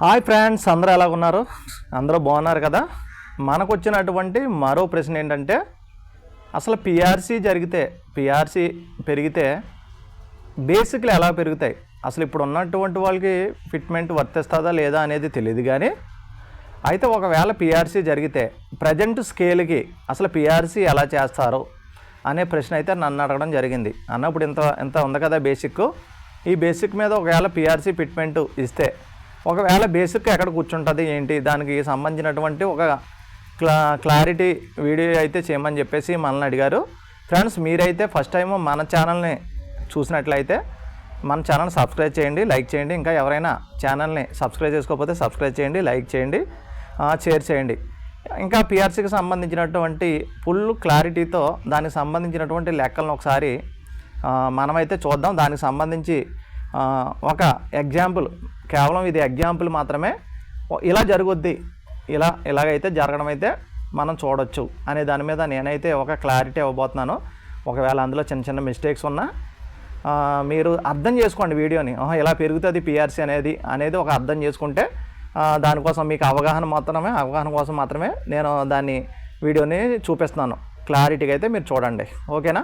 Hi friends అందరూ ఎలా ఉన్నారు? అందరూ బాగున్నారు కదా? మనకు వచ్చినటువంటి మరో ప్రశ్న ఏంటంటే అసలు పిఆర్సీ జరిగితే పిఆర్సీ పెరిగితే బేసిక్లు ఎలా పెరుగుతాయి? అసలు ఇప్పుడు ఉన్నటువంటి వాళ్ళకి ఫిట్మెంట్ వర్తిస్తుందా లేదా అనేది తెలియదు కానీ అయితే ఒకవేళ పిఆర్సీ జరిగితే ప్రజెంట్ స్కేల్కి అసలు పిఆర్సీ ఎలా చేస్తారు అనే ప్రశ్న అయితే నన్ను అడగడం జరిగింది. అన్నప్పుడు ఇంత ఇంత ఉంది కదా బేసిక్ ఈ బేసిక్ మీద ఒకవేళ పిఆర్సీ ఫిట్మెంట్ ఇస్తే ఒకవేళ బేసిక్ ఎక్కడ కూర్చుంటుంది ఏంటి? దానికి సంబంధించినటువంటి ఒక క్లా క్లారిటీ వీడియో అయితే చేయమని చెప్పేసి మనల్ని అడిగారు. ఫ్రెండ్స్ మీరైతే ఫస్ట్ టైం మన ఛానల్ని చూసినట్లయితే మన ఛానల్ సబ్స్క్రైబ్ చేయండి లైక్ చేయండి. ఇంకా ఎవరైనా ఛానల్ని సబ్స్క్రైబ్ చేసుకోకపోతే సబ్స్క్రైబ్ చేయండి లైక్ చేయండి షేర్ చేయండి. ఇంకా పిఆర్సీకి సంబంధించినటువంటి ఫుల్ క్లారిటీతో దానికి సంబంధించినటువంటి లెక్కలను ఒకసారి మనమైతే చూద్దాం. దానికి సంబంధించి ఒక ఎగ్జాంపుల్ కేవలం ఇది ఎగ్జాంపుల్ మాత్రమే. ఇలా జరుగుద్ది. ఇలా ఇలాగైతే జరగడం అయితే మనం చూడొచ్చు అనే దాని మీద నేనైతే ఒక క్లారిటీ ఇవ్వబోతున్నాను. ఒకవేళ అందులో చిన్న చిన్న మిస్టేక్స్ ఉన్నా మీరు అర్థం చేసుకోండి వీడియోని. ఇలా పెరుగుతుంది పిఆర్సీ అనేది అనేది ఒక అర్థం చేసుకుంటే దానికోసం మీకు అవగాహన మాత్రమే అవగాహన కోసం మాత్రమే నేను దాన్ని వీడియోని చూపిస్తున్నాను. క్లారిటీగా అయితే మీరు చూడండి. ఓకేనా?